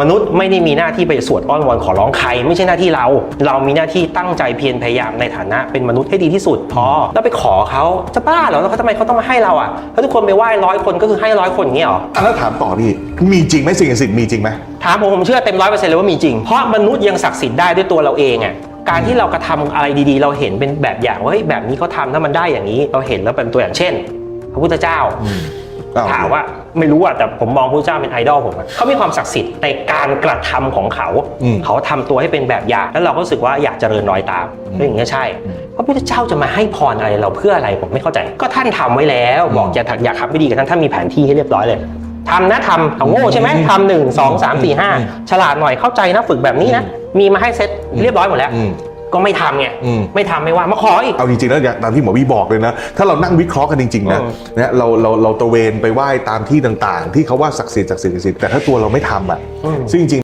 มนุษย์ไม่ได้มีหน้าที่ไปสวดอ้อนวอนขอร้องใคร ไม่ใช่หน้าที่เรา เรามีหน้าที่ตั้งใจเพียรพยายามในฐานะเป็นมนุษย์ให้ดีที่สุดพอแล้วไปขอเขาจะบ้าเหรอแล้วเขาทำไมเขาต้องมาให้เราอะถ้าทุกคนไปไหว้ร้อยคนก็คือให้ร้อยคนอย่างเงี้ยเหรออันนั้นถามต่อพี่ มีจริงไหมสิ่งศักดิ์สิทธิ์มีจริงไหมถามผมผมเชื่อเต็มร้อยเปอร์เซ็นต์เลยว่ามีจริงเพราะมนุษย์ยังศักดิ์สิทธิ์ได้ด้วยตัวเราเองอะการที่เรากระทำอะไรดีๆ เราเห็นเป็นแบบอย่างว่าเฮ้ยแบบนี้เขาทำถ้ามันได้อย่างนี้ เราเห็นแล้วเป็นตัวอย่างเช่น พระพุทธเจ้า อ้าว ถามว่าไม่รู้อะแต่ผมมองพระเจ้าเป็นไอดอลผมอะเขามีความศักดิ์สิทธิ์ในการกระทำของเขา อืม เขาทำตัวให้เป็นแบบอย่างแล้วเราก็รู้สึกว่าอยากเจริญรอยตามเรื่องอย่างนี้ยใช่พระพุทธเจ้าจะมาให้พรอะไรเราเพื่ออะไรผมไม่เข้าใจ ก็ท่านทำไว้แล้ว บอกอย่าอยากทำไม่ดีกับท่านท่านมีแผนที่ให้เรียบร้อยเลยทำนะทำเอาโง่ใช่ไหมทำหนึ่งสองสามสี่ห้าฉลาดหน่อยเข้าใจนะฝึกแบบนี้นะมีมาให้เซ็ตเรียบร้อยหมดแล้ว อืม ก็ไม่ทำไงอืม ไม่ทำไม่ว่ามาขออีก เอาจริงๆแล้วอย่างตามที่หมอวีบอกเลยนะ ถ้าเรานั่งวิเคราะห์กันจริงๆนะอืมเนี่ยเราเราเราตระเวนไปไหว้ตามที่ต่างๆ ที่เขาว่าศักดิ์สิทธิ์ศักดิ์สิทธิ์ศักดิ์สิทธิ์แต่ถ้าตัวเราไม่ทำอะอืมซึ่งจริง